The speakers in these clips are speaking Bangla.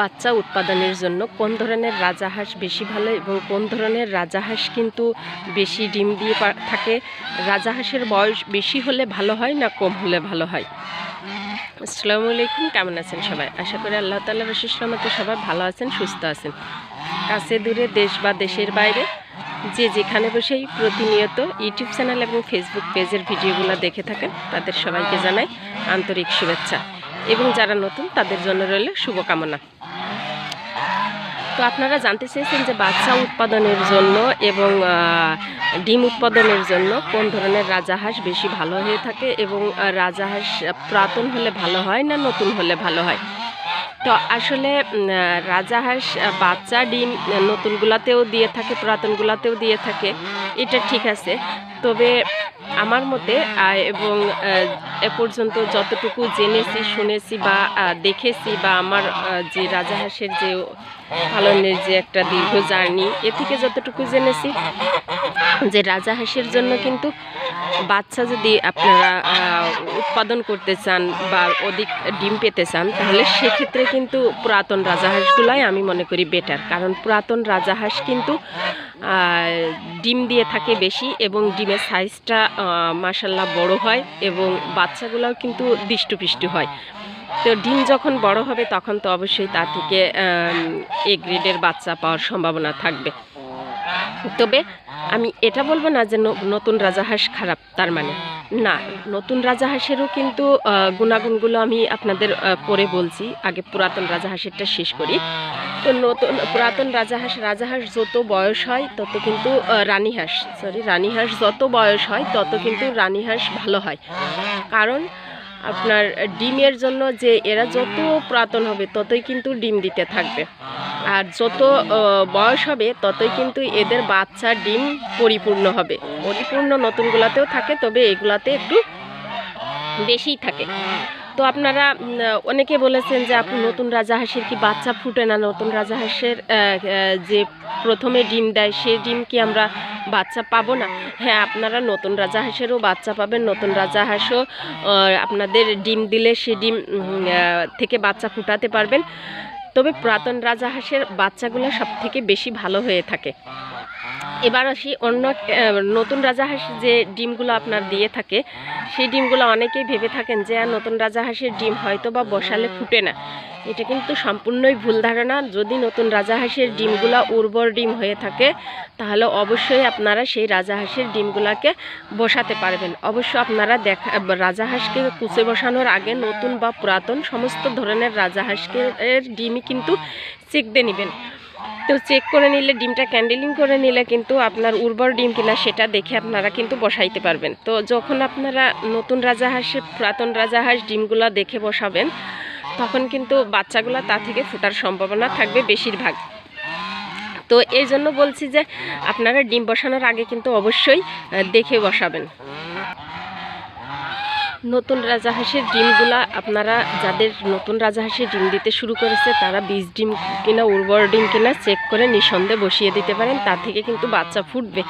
বাচ্চা উৎপাদনের জন্য কোন ধরনের রাজাহাঁস বেশি ভালো এবং কোন ধরনের রাজাহাঁস কিন্তু বেশি ডিম দিয়ে থাকে? রাজাহাঁসের বয়স বেশি হলে ভালো হয় না কম হলে ভালো হয়? আসসালামু আলাইকুম, কেমন আছেন সবাই? আশা করি আল্লাহ তাল্লাহ রসিসলামতে সবাই ভালো আছেন, সুস্থ আছেন। কাছে দূরে দেশ বা দেশের বাইরে যে যেখানে বসেই প্রতিনিয়ত ইউটিউব চ্যানেল এবং ফেসবুক পেজের ভিডিওগুলো দেখে থাকেন, তাদের সবাইকে জানাই আন্তরিক শুভেচ্ছা। এবং যারা নতুন, তাদের জন্য রইল শুভকামনা। তো আপনারা জানতে চেয়েছেন যে বাচ্চা উৎপাদনের জন্য এবং ডিম উৎপাদনের জন্য কোন ধরনের রাজাহাঁস বেশি ভালো হয়ে থাকে এবং রাজাহাঁস পুরাতন হলে ভালো হয় না নতুন হলে ভালো হয়? তো আসলে রাজাহাঁস বাচ্চা ডিম নতুনগুলাতেও দিয়ে থাকে, পুরাতনগুলাতেও দিয়ে থাকে। এটা ঠিক আছে। তবে আমার মতে এবং এ পর্যন্ত যতটুকু জেনেছি শুনেছি বা দেখেছি বা আমার যে রাজাহাঁসের যে পালনের যে একটা দীর্ঘ জার্নি এ থেকে যতটুকু জেনেছি যে রাজাহাঁসের জন্য কিন্তু বাচ্চা যদি আপনারা উৎপাদন করতে চান বা অধিক ডিম পেতে চান তাহলে সেক্ষেত্রে কিন্তু পুরাতন রাজাহাঁসগুলাই আমি মনে করি বেটার কারণ পুরাতন রাজাহাঁস কিন্তু আহ, ডিম দিয়ে থাকে বেশি এবং ডিমের সাইজটা মাসাল্লাহ বড় হয় এবং বাচ্চাগুলোও কিন্তু দৃষ্টপুষ্ট হয়। তো ডিম যখন বড় হবে তখন তো অবশ্যই তার থেকে এ গ্রেডের বাচ্চা পাওয়ার সম্ভাবনা থাকবে। তবে আমি এটা বলব না যে নতুন রাজাহাঁস খারাপ, তার মানে। না, নতুন রাজাহাঁসেরও কিন্তু গুণাগুণগুলো আমি আপনাদের পরে বলছি। আগে পুরাতন রাজা রাজাহাঁসেরটা শেষ করি। তো নতুন, পুরাতন রাজা রাজাহাঁস রাজাহাঁস যত বয়স হয়, তত কিন্তু রানী রানীহাঁস সরি রানী রানীহাঁস যত বয়স হয়, তত কিন্তু রানী রানীহাঁস ভালো হয়। কারণ আপনার ডিমের জন্য যে এরা যত পুরাতন হবে, ততই কিন্তু ডিম দিতে থাকবে। আর যত বয়স হবে, ততই কিন্তু এদের বাচ্চা ডিম পরিপূর্ণ হবে। পরিপূর্ণ নতুনগুলাতেও থাকে, তবে এগুলাতে একটু বেশিই থাকে। তো আপনারা অনেকে বলেছেন যে আপনি নতুন রাজাহাঁসের কি বাচ্চা ফুটে না? নতুন রাজাহাঁসের যে প্রথমে ডিম দেয়, সে ডিম কি আমরা বাচ্চা পাবো না? হ্যাঁ আপনারা নতুন রাজা হাঁসেরও বাচ্চা পাবেন, নতুন রাজা হাঁসও আপনাদের ডিম দিলে সে ডিম থেকে বাচ্চা ফুটাতে পারবেন। তবে পুরাতন রাজা হাঁসের বাচ্চাগুলো সব থেকে বেশি ভালো হয়ে থাকে। এবার আসি অন্য নতুন রাজাহাঁস যে ডিমগুলো আপনার দিয়ে থাকে, সেই ডিমগুলো অনেকেই ভেবে থাকেন যে আর নতুন রাজাহাঁসের ডিম হয়তো বা বসালে ফুটে না। এটা কিন্তু সম্পূর্ণই ভুল ধারণা। যদি নতুন রাজাহাঁসের ডিমগুলো উর্বর ডিম হয়ে থাকে, তাহলে অবশ্যই আপনারা সেই রাজাহাঁসের ডিমগুলোকে বসাতে পারবেন। অবশ্য আপনারা দেখা রাজাহাঁসকে কুচে বসানোর আগে নতুন বা পুরাতন সমস্ত ধরনের রাজাহাঁসকে এর ডিমই কিন্তু চেক দিয়ে নেবেন। তো চেক করে নিলে, ডিমটা ক্যান্ডেলিং করে নিলে কিন্তু আপনার উর্বর ডিম কিনা সেটা দেখে আপনারা কিন্তু বসাইতে পারবেন। তো যখন আপনারা নতুন রাজাহাঁসের পুরাতন রাজাহাঁস ডিমগুলো দেখে বসাবেন, তখন কিন্তু বাচ্চাগুলো তা থেকে ফোটার সম্ভাবনা থাকবে বেশিরভাগ। তো এই জন্য বলছি যে, আপনারা ডিম বসানোর আগে কিন্তু অবশ্যই দেখে বসাবেন। নতুন রাজাহাঁসের ডিমগুলা আপনারা যাদের নতুন রাজাহাঁসের ডিম দিতে শুরু করেছে, তারা বীজ ডিম কিনা, উর্বর ডিম কিনা চেক করে নিঃসন্দেহে বসিয়ে দিতে পারেন। তা থেকে কিন্তু বাচ্চা ফুটবে।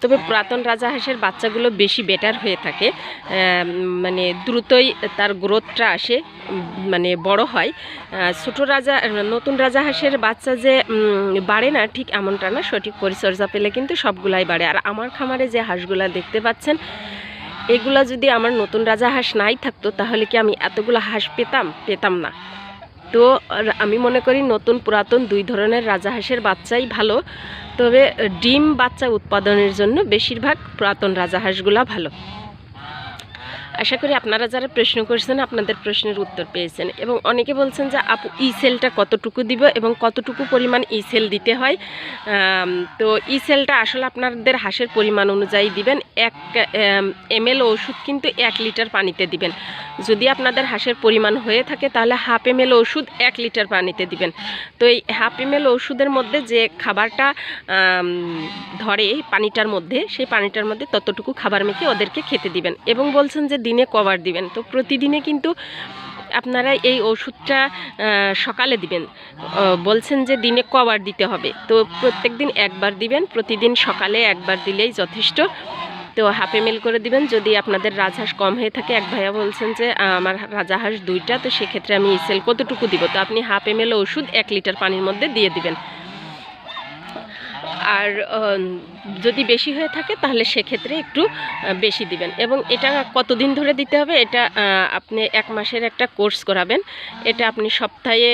তবে পুরাতন রাজাহাঁসের বাচ্চাগুলো বেশি বেটার হয়ে থাকে। মানে দ্রুতই তার গ্রোথটা আসে মানে বড় হয়। ছোট রাজা, নতুন রাজাহাঁসের বাচ্চা যে বাড়ে না, ঠিক এমনটা না, সঠিক পরিচর্যা পেলে কিন্তু সবগুলাই বাড়ে। আর আমার খামারে যে হাঁসগুলা দেখতে পাচ্ছেন এগুলা যদি আমার নতুন রাজা হাঁস নাই থাকতো, তাহলে কি আমি এতগুলো হাঁস পেতাম? পেতাম না। তো আমি মনে করি নতুন পুরাতন দুই ধরনের রাজা হাঁসের বাচ্চাই ভালো। তবে ডিম বাচ্চা উৎপাদনের জন্য বেশিরভাগ পুরাতন রাজা রাজাহাঁসগুলা ভালো। আশা করি আপনারা যারা প্রশ্ন করছেন, আপনাদের প্রশ্নের উত্তর পেয়েছেন। এবং অনেকে বলছেন যে, আপু, ই সেলটা কতটুকু দিব এবং কতটুকু পরিমাণ ই সেল দিতে হয়? তো ই সেলটা আসলে আপনাদের হাঁসের পরিমাণ অনুযায়ী দিবেন। এক, এম ওষুধ কিন্তু এক লিটার পানিতে দিবেন। যদি আপনাদের হাঁসের পরিমাণ হয়ে থাকে, তাহলে হাফ এম ওষুধ এক লিটার পানিতে দিবেন। তো এই হাফ এম ওষুধের মধ্যে যে খাবারটা ধরে পানিটার মধ্যে, সেই পানিটার মধ্যে ততটুকু খাবার মেখে ওদেরকে খেতে দিবেন। এবং বলছেন যে দিনে কবার দিবেন। তো প্রতিদিনে কিন্তু আপনারা এই ওষুধটা সকালে দিবেন। বলছেন যে দিনে কবার দিতে হবে। তো প্রত্যেক দিন একবার দিবেন, প্রতিদিন সকালে একবার দিলেই যথেষ্ট। তো হাফ এম করে দিবেন, যদি আপনাদের রাজহাঁস কম হয়ে থাকে। এক ভাইয়া বলছেন যে আমার রাজাহাঁস দুইটা, তো সেক্ষেত্রে আমি ইসেল কতটুকু দিব? তো আপনি হাফ এম ওষুধ এক লিটার পানির মধ্যে দিয়ে দিবেন। আর যদি বেশি হয়ে থাকে তাহলে সেক্ষেত্রে একটু বেশি দিবেন। এবং এটা কতদিন ধরে দিতে হবে এটা আপনি এক মাসের একটা কোর্স করাবেন। এটা আপনি সপ্তাহে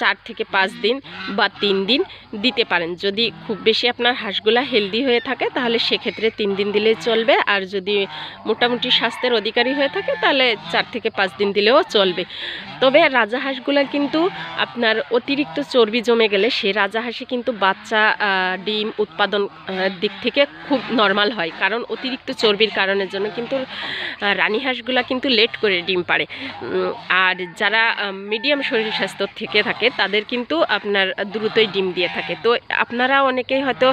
চার থেকে পাঁচ দিন বা তিন দিন দিতে পারেন। যদি খুব বেশি আপনার হাঁসগুলা হেলদি হয়ে থাকে তাহলে সেক্ষেত্রে তিন দিন দিলেই চলবে। আর যদি মোটামুটি স্বাস্থ্যের অধিকারী হয়ে থাকে তাহলে চার থেকে পাঁচ দিন দিলেও চলবে। তবে রাজা হাঁসগুলা কিন্তু আপনার অতিরিক্ত চর্বি জমে গেলে সে রাজা হাঁসে কিন্তু বাচ্চা ডিম উৎপাদন দিক থেকে খুব নর্মাল হয়। কারণ অতিরিক্ত চর্বির কারণের জন্য কিন্তু রানী হাঁসগুলা কিন্তু লেট করে ডিম পারে আর যারা মিডিয়াম শরীর স্বাস্থ্য থেকে থাকে, তাদের কিন্তু আপনার দ্রুতই ডিম দিয়ে থাকে। তো আপনারা অনেকেই হয়তো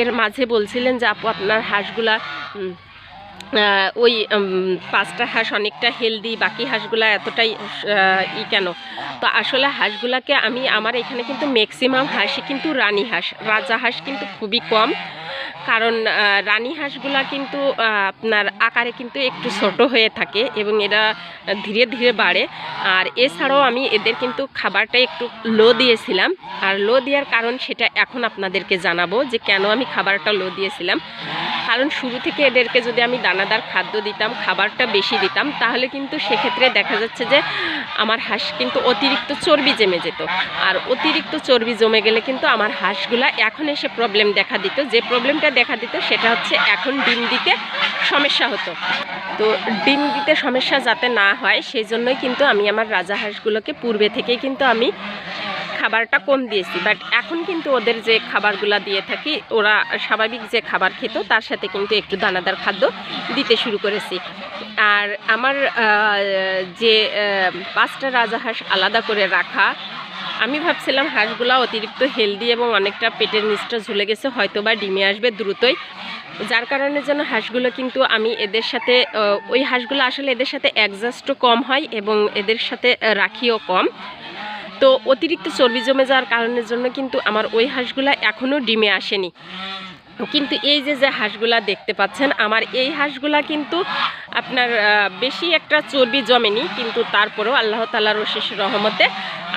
এর মাঝে বলছিলেন যে, আপু, আপনার হাঁসগুলা ওই পাঁচটা হাঁস অনেকটা হেলদি বাকি হাঁসগুলা এতটাই ই কেন? তো আসলে হাঁসগুলাকে আমি, আমার এখানে কিন্তু ম্যাক্সিমাম হাঁসই কিন্তু রানী হাঁস। রাজা হাঁস কিন্তু খুবই কম। কারণ রানী হাঁসগুলা কিন্তু আপনার আকারে কিন্তু একটু ছোট হয়ে থাকে এবং এরা ধীরে ধীরে বাড়ে। আর এছাড়াও আমি এদের কিন্তু খাবারটা একটু লো দিয়েছিলাম। আর লো দেওয়ার কারণ সেটা এখন আপনাদেরকে জানাব যে কেন আমি খাবারটা লো দিয়েছিলাম। কারণ শুরু থেকে এদেরকে যদি আমি দানাদার খাদ্য দিতাম, খাবারটা বেশি দিতাম, তাহলে কিন্তু সেক্ষেত্রে দেখা যাচ্ছে যে আমার হাঁস কিন্তু অতিরিক্ত চর্বি জমে যেত। আর অতিরিক্ত চর্বি জমে গেলে কিন্তু আমার হাঁসগুলা এখন এসে প্রবলেম দেখা দিত। যে প্রবলেমটা দেখা দিত, সেটা হচ্ছে এখন ডিম দিতে সমস্যা হতো। তো ডিম দিতে সমস্যা যাতে না হয় সেই জন্যই কিন্তু আমি আমার রাজা হাঁসগুলোকে পূর্বে থেকেই কিন্তু আমি খাবারটা কম দিয়েছি। বাট এখন কিন্তু ওদের যে খাবারগুলা দিয়ে থাকি, ওরা স্বাভাবিক যে খাবার খেত, তার সাথে কিন্তু একটু দানাদার খাদ্য দিতে শুরু করেছি। আর আমার যে পাঁচটা রাজা হাঁস আলাদা করে রাখা আমি ভাবছিলাম হাঁসগুলা অতিরিক্ত হেলদি এবং অনেকটা পেটের নিচটা ঝুলে গেছে হয়তো বা ডিমে আসবে দ্রুতই। যার কারণে যেন হাঁসগুলো কিন্তু আমি এদের সাথে ওই হাঁসগুলো আসলে এদের সাথে অ্যাডজাস্টও কম হয় এবং এদের সাথে রাখিও কম। তো অতিরিক্ত চর্বি জমে যাওয়ার কারণের জন্য কিন্তু আমার ওই হাঁসগুলা এখনও ডিমে আসেনি। কিন্তু এই যে যে হাঁসগুলা দেখতে পাচ্ছেন, আমার এই হাঁসগুলা কিন্তু আপনার বেশি একটা চর্বি জমেনি, কিন্তু তারপরেও আল্লাহ তালার অশেষ রহমতে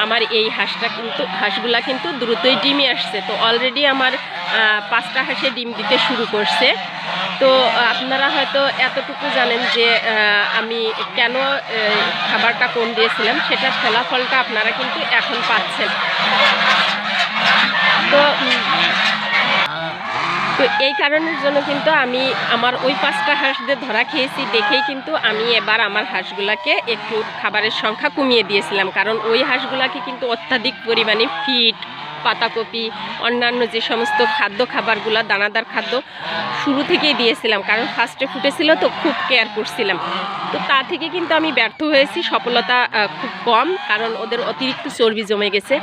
আমার এই হাঁসটা কিন্তু, হাঁসগুলা কিন্তু দ্রুতই ডিমে আসছে। তো অলরেডি আমার পাঁচটা হাঁসে ডিম দিতে শুরু করছে। তো আপনারা হয়তো এতটুকু জানেন যে আমি কেন খাবারটা কম দিয়েছিলাম, সেটার ফলাফলটা আপনারা কিন্তু এখন পাচ্ছেন। তো তো এই কারণের জন্য কিন্তু আমি আমার ওই পাঁচটা হাঁসদের ধরা খেয়েছি, দেখেই কিন্তু আমি এবার আমার হাঁসগুলাকে একটু খাবারের সংখ্যা কমিয়ে দিয়েছিলাম। কারণ ওই হাঁসগুলাকে কিন্তু অত্যাধিক পরিমাণে ফিট পাতাকপি, অন্যান্য যে সমস্ত খাদ্য খাবারগুলা, দানাদার খাদ্য শুরু থেকেই দিয়েছিলাম। কারণ ফার্স্টে ফুটেছিল তো খুব কেয়ার করছিলাম। তো তা থেকে কিন্তু আমি ব্যর্থ হয়েছি। সফলতা খুব কম। কারণ ওদের অতিরিক্ত চর্বি জমে গেছে।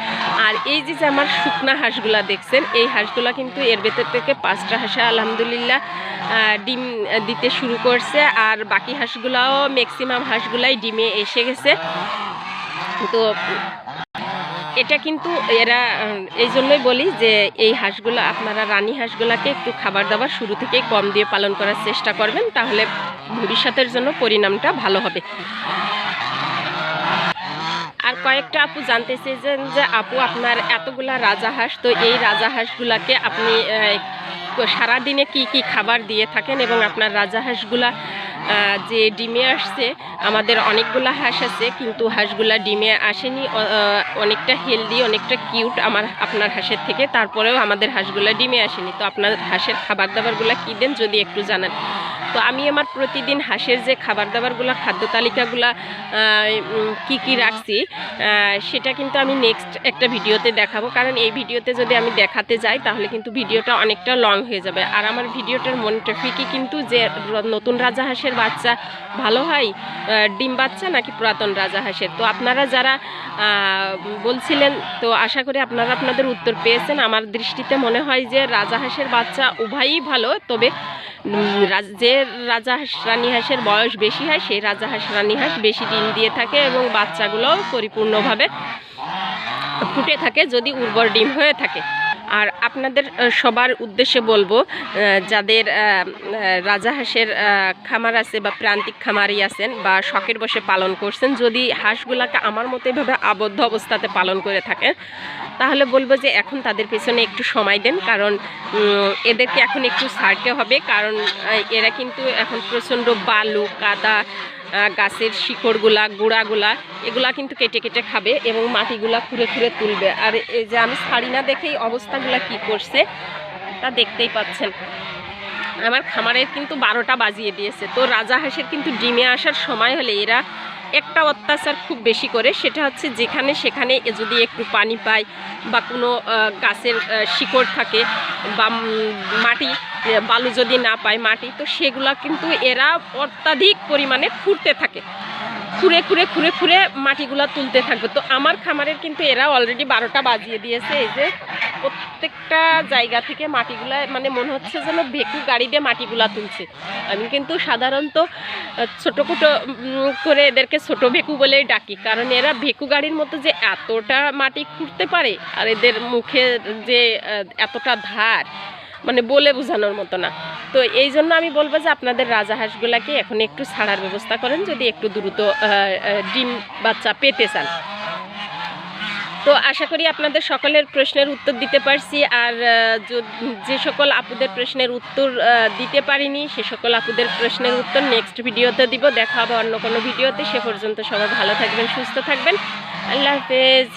আর এই যে যে আমার শুকনা হাঁসগুলা দেখছেন, এই হাঁসগুলা কিন্তু এর ভেতর থেকে পাঁচটা হাঁসে আলহামদুলিল্লাহ ডিম দিতে শুরু করছে। আর বাকি হাঁসগুলাও ম্যাক্সিমাম হাঁসগুলাই ডিমে এসে গেছে। তো এটা কিন্তু এরা এই জন্যই বলি যে এই হাঁসগুলো, আপনারা রানী হাঁসগুলাকে একটু খাবার দাবার শুরু থেকেই কম দিয়ে পালন করার চেষ্টা করবেন, তাহলে ভবিষ্যতের জন্য পরিণামটা ভালো হবে। আর কয়েকটা আপু জানতে চেয়েছেন যে, আপু আপনার এতগুলা রাজা হাঁস, তো এই রাজা হাঁসগুলাকে আপনি সারাদিনে কি কি খাবার দিয়ে থাকেন এবং আপনার রাজা হাঁসগুলা যে ডিমে আসছে, আমাদের অনেকগুলা হাঁস আছে, কিন্তু হাঁসগুলা ডিমে আসেনি অনেকটা হেলদি অনেকটা কিউট আমার, আপনার হাঁসের থেকে। তারপরেও আমাদের হাঁসগুলা ডিমে আসেনি। তো আপনার হাঁসের খাবার দাবারগুলো কী দেন যদি একটু জানান। তো আমি আমার প্রতিদিন হাঁসের যে খাবার দাবারগুলো খাদ্য তালিকাগুলা কি কি রাখছি সেটা কিন্তু আমি নেক্সট একটা ভিডিওতে দেখাবো। কারণ এই ভিডিওতে যদি আমি দেখাতে যাই, তাহলে কিন্তু ভিডিওটা অনেকটা লং হয়ে যাবে। আর আমার ভিডিওটার মন ট্রাফিকই কিন্তু যে নতুন রাজা হাঁসের বাচ্চা ভালো হয় ডিম বাচ্চা নাকি পুরাতন রাজা হাঁসের? তো আপনারা যারা বলছিলেন, তো আশা করি আপনারা আপনাদের উত্তর পেয়েছেন। আমার দৃষ্টিতে মনে হয় যে রাজা হাঁসের বাচ্চা উভয়ই ভালো, তবে যে রাজা হাঁস রানী হাঁসের বয়স বেশি হয় সেই রাজা হাঁস রানী হাঁস বেশি ডিম দিয়ে থাকে এবং বাচ্চাগুলো পরিপূর্ণভাবে ফুটে থাকে যদি উর্বর ডিম হয়ে থাকে। আর আপনাদের সবার উদ্দেশ্যে বলব যাদের আহ, রাজাহাঁসের খামার আছে বা প্রান্তিক খামারি আছেন বা শখের বসে পালন করছেন যদি হাঁসগুলাকে আমার মতো এভাবে আবদ্ধ অবস্থাতে পালন করে থাকেন তাহলে বলব যে এখন তাদের পেছনে একটু সময় দেন, কারণ এদেরকে এখন একটু ছাড়তে হবে, কারণ এরা কিন্তু এখন প্রচণ্ড বালু, কাদা গাছের শিকড়গুলা, গুঁড়াগুলা, এগুলা কিন্তু কেটে কেটে খাবে এবং মাটিগুলা খুঁড়ে খুঁড়ে তুলবে। আর এই যে আমি ছাড়ি না দেখেই অবস্থাগুলা কি করছে, তা দেখতেই পাচ্ছেন। আমার খামারের কিন্তু বারোটা বাজিয়ে দিয়েছে, তো রাজা হাঁসের কিন্তু ডিমে আসার সময় হলে এরা একটা অত্যাচার খুব বেশি করে, সেটা হচ্ছে যেখানে সেখানে যদি একটু পানি পায় বা কোনো গাছের শিকড় থাকে বা মাটি বালু যদি না পায় মাটি, তো সেগুলা কিন্তু এরা অত্যাধিক পরিমাণে ফুটতে থাকে। খুঁড়ে খুঁড়ে খুঁড়ে খুঁড়ে মাটিগুলো তুলতে থাকবে। তো আমার খামারের কিন্তু এরা অলরেডি বারোটা বাজিয়ে দিয়েছে। এই যে প্রত্যেকটা জায়গা থেকে মাটিগুলা মানে মনে হচ্ছে যেন ভেকু গাড়ি দিয়ে মাটিগুলা তুলছে। আমি কিন্তু সাধারণত আহ, ছোট কুটো উম, করে এদেরকে ছোট ভেকু বলেই ডাকি। কারণ এরা ভেকু গাড়ির মতো যে এতটা মাটি খুঁড়তে পারে আর এদের মুখে যে এতটা ধার মানে বলে বোঝানোর মতো না। তো এই জন্য আমি বলব যে আপনাদের রাজা রাজাহাঁসগুলাকে এখন একটু ছাড়ার ব্যবস্থা করেন, যদি একটু দ্রুত ডিম বাচ্চা পেতে চান। তো আশা করি আপনাদের সকলের প্রশ্নের উত্তর দিতে পারছি। আর যে সকল আপুদের প্রশ্নের উত্তর দিতে পারিনি, সে সকল আপুদের প্রশ্নের উত্তর নেক্সট ভিডিওতে দিব। দেখা হবে অন্য কোনো ভিডিওতে। সে পর্যন্ত সবাই ভালো থাকবেন, সুস্থ থাকবেন। আল্লাহ হাফেজ।